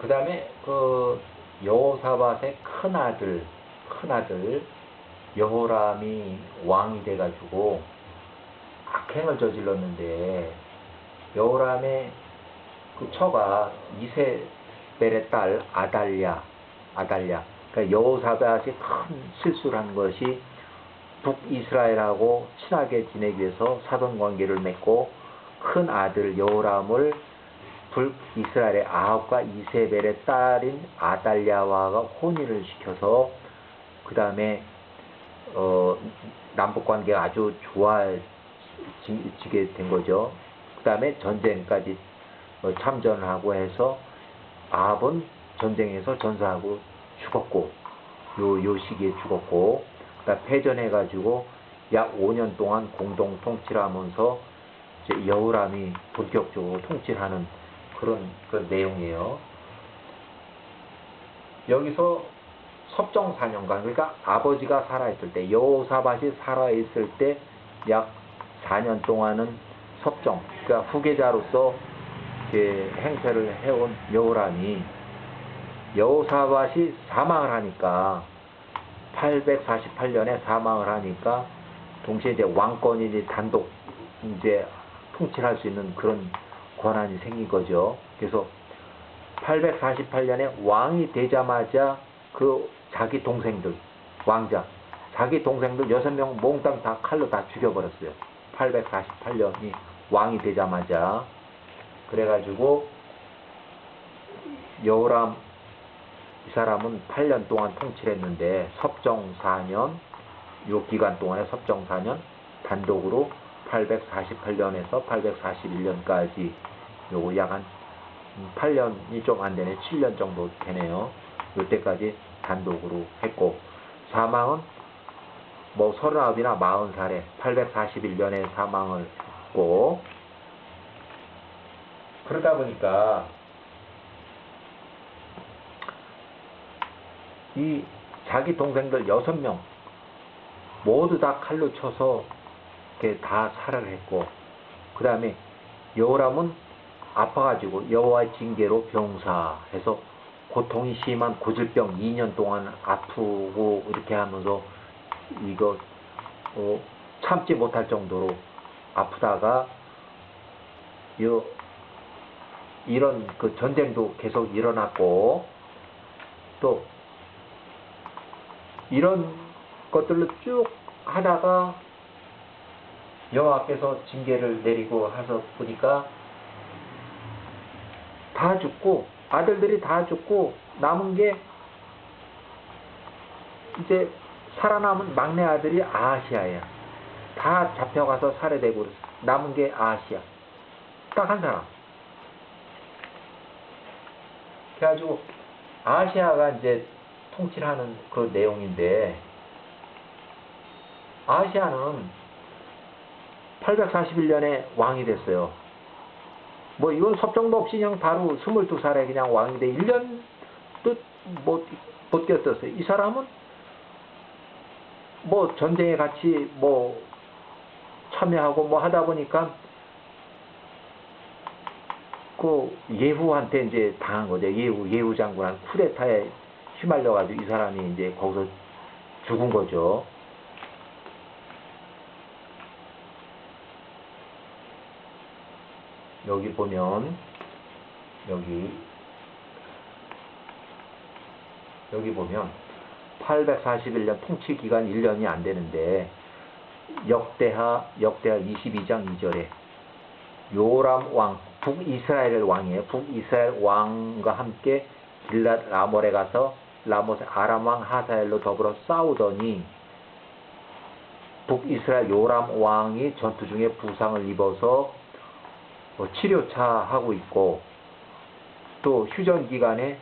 그 다음에 그 여호사밧의 큰 아들, 큰 아들 여호람이 왕이 돼가지고 악행을 저질렀는데 여호람의 그 처가 이세벨의 딸 아달랴, 아달랴. 그러니까 여호사밧이 큰 실수를 한 것이 북이스라엘하고 친하게 지내기 위해서 사돈 관계를 맺고 큰 아들 여호람을 북 이스라엘의 아합과 이세벨의 딸인 아달랴와가 혼인을 시켜서 그 다음에 어, 남북 관계가 아주 좋아지게 된 거죠. 그 다음에 전쟁까지 어, 참전을 하고 해서 아합은 전쟁에서 전사하고 죽었고 요, 요 시기에 죽었고 그다음 패전해가지고 약 5년 동안 공동 통치를 하면서 여우람이 본격적으로 통치하는 그런 그 내용이에요. 여기서 섭정 4년간 그러니까 아버지가 살아있을 때 여호사밭이 살아있을 때 약 4년 동안은 섭정 그러니까 후계자로서 행세를 해온 여호람이 여호사밭이 사망을 하니까 848년에 사망을 하니까 동시에 이제 왕권이 단독 이제 통치할 수 있는 그런 권한이 생긴 거죠. 그래서 848년에 왕이 되자마자 그 자기 동생들 왕자 자기 동생들 여섯 명 몽땅 다 칼로 다 죽여버렸어요. 848년이 왕이 되자마자 그래가지고 여호람 이 사람은 8년 동안 통치를 했는데 섭정 4년 요 기간 동안에 섭정 4년 단독으로 848년에서 841년까지 요거 약 한 8년이 좀 안 되네. 7년 정도 되네요. 요때까지 단독으로 했고 사망은 뭐 39이나 40살에 841년에 사망을 했고 그러다 보니까 이 자기 동생들 여섯 명 모두 다 칼로 쳐서 이렇게 다 살해를 했고 그 다음에 여호람은 아파가지고 여호와의 징계로 병사해서 고통이 심한 고질병 2년 동안 아프고 이렇게 하면서 이거 어, 참지 못할 정도로 아프다가 요 이런 그 전쟁도 계속 일어났고 또 이런 것들로 쭉 하다가 여호와께서 징계를 내리고 하서 보니까 다 죽고 아들들이 다 죽고 남은 게 이제 살아남은 막내 아들이 아시아야. 다 잡혀가서 살해되고. 남은 게 아시아. 딱 한 사람. 그래가지고 아시아가 이제 통치를 하는 그 내용인데 아시아는 841년에 왕이 됐어요. 뭐 이건 섭정도 없이 그냥 바로 22살에 그냥 돼 1년도 못 버텼었어요. 이 사람은 뭐 전쟁에 같이 뭐 참여하고 뭐 하다 보니까 그 예후한테 이제 당한 거죠. 예후 예후 장군한 쿠데타에 휘말려 가지고 이 사람이 이제 거기서 죽은 거죠. 여기 보면 여기 여기 보면 841년 통치 기간 1년이 안 되는데 역대하 역대하 22장 2절에 요람 왕 북이스라엘 왕이에요. 북이스라엘 왕과 함께 길랏 라몰에 가서 라못의 아람 왕 하사엘로 더불어 싸우더니 북이스라엘 요람 왕이 전투 중에 부상을 입어서 뭐 치료차 하고 있고 또 휴전 기간에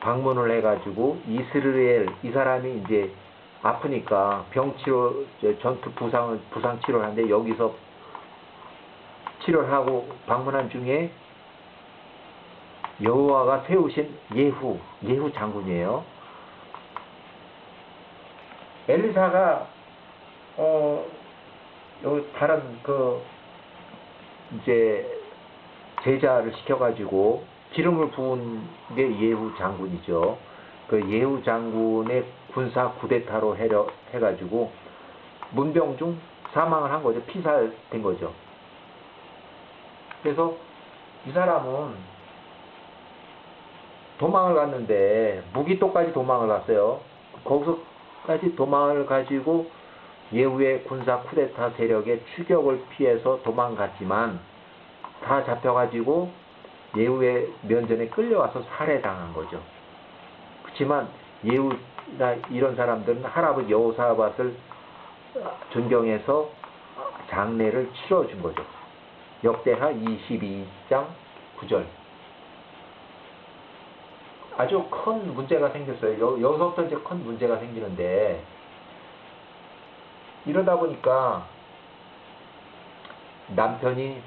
방문을 해가지고 이스라엘 이 사람이 이제 아프니까 병치료 전투 부상을 부상 치료를 하는데 여기서 치료를 하고 방문한 중에 여호와가 세우신 예후 예후 장군이에요. 엘리사가 어요 다른 그 이제 제자를 시켜가지고 기름을 부은 게 예후 장군이죠. 그 예후 장군의 군사 구데타로 해려, 해가지고 문병 중 사망을 한 거죠. 피살된 거죠. 그래서 이 사람은 도망을 갔는데 무기토까지 도망을 갔어요. 거기서까지 도망을 가지고 예후의 군사 쿠데타 세력의 추격을 피해서 도망갔지만 다 잡혀가지고 예후의 면전에 끌려와서 살해당한 거죠. 그렇지만 예후나 이런 사람들은 할아버지 여호사밧을 존경해서 장례를 치러준 거죠. 역대하 22장 9절. 아주 큰 문제가 생겼어요. 여, 여기서부터 이제 큰 문제가 생기는데, 이러다 보니까 남편이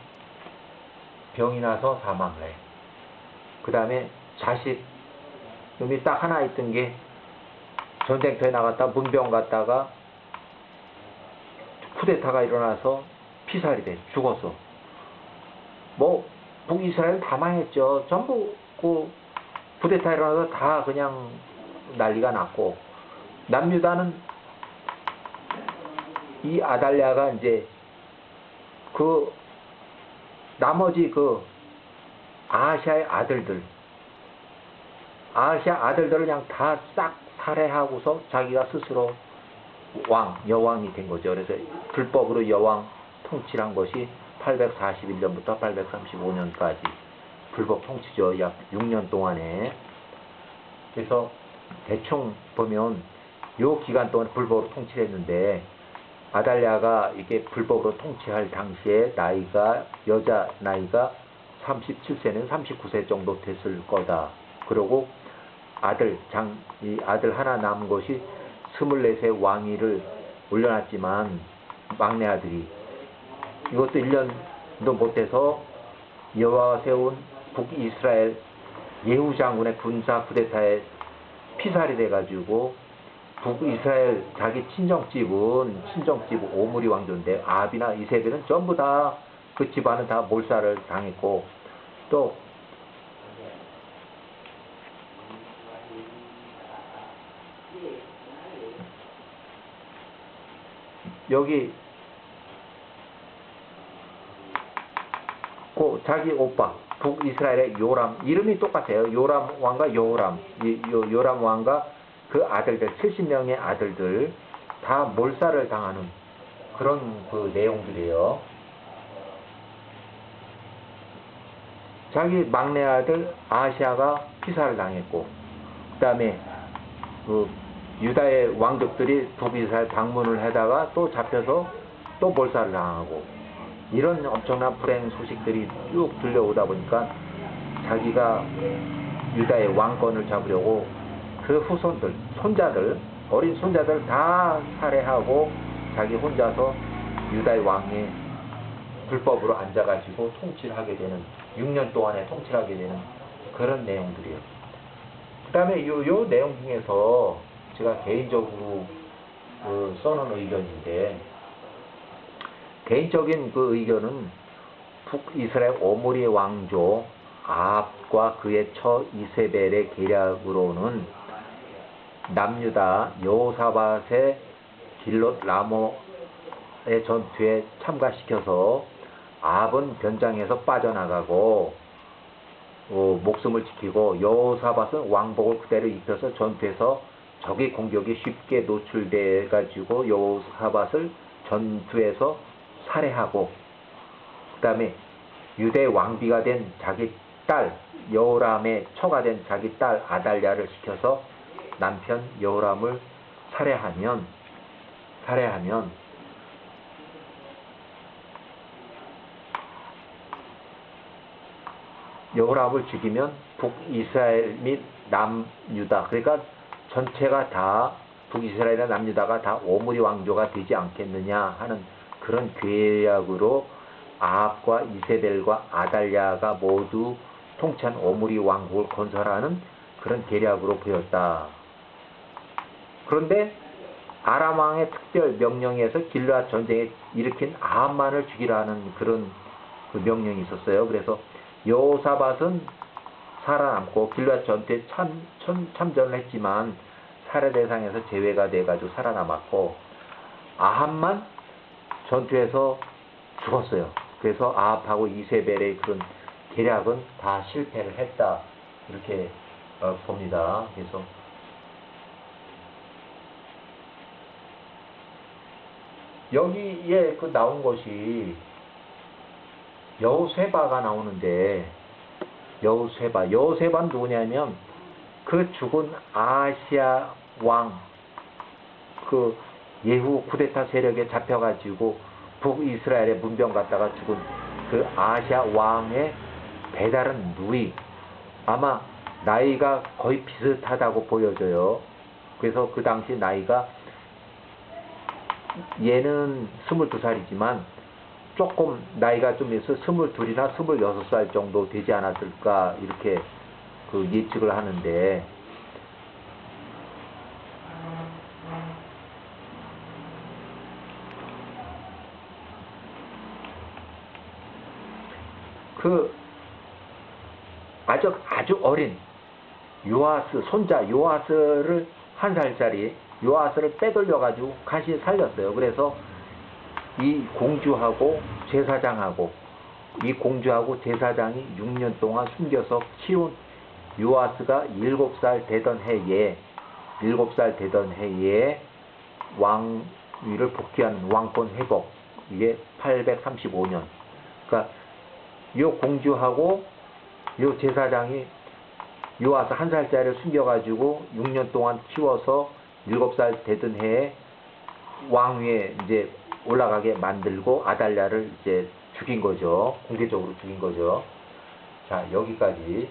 병이 나서 사망을 해. 그 다음에 자식, 놈이 딱 하나 있던 게 전쟁터에 나갔다 문병 갔다가 쿠데타가 일어나서 피살이 돼. 죽었어. 뭐, 북이스라엘 다 망했죠. 전부 그 쿠데타 일어나서 다 그냥 난리가 났고, 남유다는 이 아달랴가 이제 그 나머지 그 아시아의 아들들, 아시아 아들들을 그냥 다 싹 살해하고서 자기가 스스로 왕, 여왕이 된 거죠. 그래서 불법으로 여왕 통치를 한 것이 841년부터 835년까지 불법 통치죠. 약 6년 동안에. 그래서 대충 보면 요 기간 동안 불법으로 통치를 했는데 아달랴가 이게 불법으로 통치할 당시에 나이가 여자 나이가 37세는 39세 정도 됐을 거다. 그리고 아들 장 이 아들 하나 남은 것이 24세 왕위를 올려놨지만 막내 아들이 이것도 1년도 못해서 여호와가 세운 북이스라엘 예후 장군의 군사 쿠데타에 피살이 돼가지고 북 이스라엘 자기 친정집은 친정집 오므리 왕조인데 아합이나 이세벨은 전부 다 그 집안은 다 몰살을 당했고 또 여기 그 자기 오빠 북이스라엘의 요람 이름이 똑같아요. 요람 왕과 요람 이 요, 요람 왕과 그 아들들 70명의 아들들 다 몰살을 당하는 그런 그 내용들이에요. 자기 막내 아들 아시아가 피살을 당했고 그다음에 그 유다의 왕족들이 북이스라엘 방문을 하다가 또 잡혀서 또 몰살을 당하고 이런 엄청난 불행 소식들이 쭉 들려오다 보니까 자기가 유다의 왕권을 잡으려고 그 후손들, 손자들, 어린 손자들 다 살해하고 자기 혼자서 유다의 왕에 불법으로 앉아가지고 통치를 하게 되는 6년 동안에 통치를 하게 되는 그런 내용들이에요. 그 다음에 요, 요 내용 중에서 제가 개인적으로 그 써놓은 의견인데 개인적인 그 의견은 북이스라엘 오므리 왕조 아합과 그의 처 이세벨의 계략으로는 남유다 여호사밧의 길롯 라모의 전투에 참가시켜서 아합은 변장해서 빠져나가고 어, 목숨을 지키고 여호사밧은 왕복을 그대로 입혀서 전투에서 적의 공격이 쉽게 노출돼 가지고 여호사밧을 전투에서 살해하고 그다음에 유대 왕비가 된 자기 딸 여호람의 처가 된 자기 딸 아달랴를 시켜서 남편 여호람을 살해하면 살해하면 여호람을 죽이면 북이스라엘 및 남유다 그러니까 전체가 다 북이스라엘이나 남유다가 다 오므리 왕조가 되지 않겠느냐 하는 그런 계약으로 아합과 이세벨과 아달랴가 모두 통치한 오므리 왕국을 건설하는 그런 계략으로 보였다. 그런데 아람 왕의 특별 명령에서 길르앗 전쟁에 일으킨 아합만을 죽이라는 그런 그 명령이 있었어요. 그래서 여호사밧은 살아남고 길앗 전투에 참, 참, 참전을 했지만 살해 대상에서 제외가 돼가지고 살아남았고 아합만 전투에서 죽었어요. 그래서 아합하고 이세벨의 그런 계략은 다 실패를 했다 이렇게 어, 봅니다. 그래서 여기에 그 나온 것이 여우세바가 나오는데 여우세바 여우세바는 누구냐면 그 죽은 아시아 왕 그 예후 쿠데타 세력에 잡혀가지고 북이스라엘에 문병 갔다가 죽은 그 아시아 왕의 배다른 누이 아마 나이가 거의 비슷하다고 보여져요. 그래서 그 당시 나이가 얘는 22살이지만 조금 나이가 좀 있어 22이나 26살 정도 되지 않았을까 이렇게 그 예측을 하는데 그 아주 아주 어린 요아스 손자 요아스를 한 살짜리 요아스를 빼돌려 가지고 간신히 살렸어요. 그래서 이 공주하고 제사장하고 이 공주하고 제사장이 6년 동안 숨겨서 키운 요아스가 7살 되던 해에 7살 되던 해에 왕위를 복귀하는 왕권 회복 이게 835년 그러니까 요 공주하고 요 제사장이 요아스 한 살짜리를 숨겨가지고 6년 동안 키워서 7살 되던 해에 왕위에 이제 올라가게 만들고 아달랴를 이제 죽인 거죠. 공개적으로 죽인 거죠. 자, 여기까지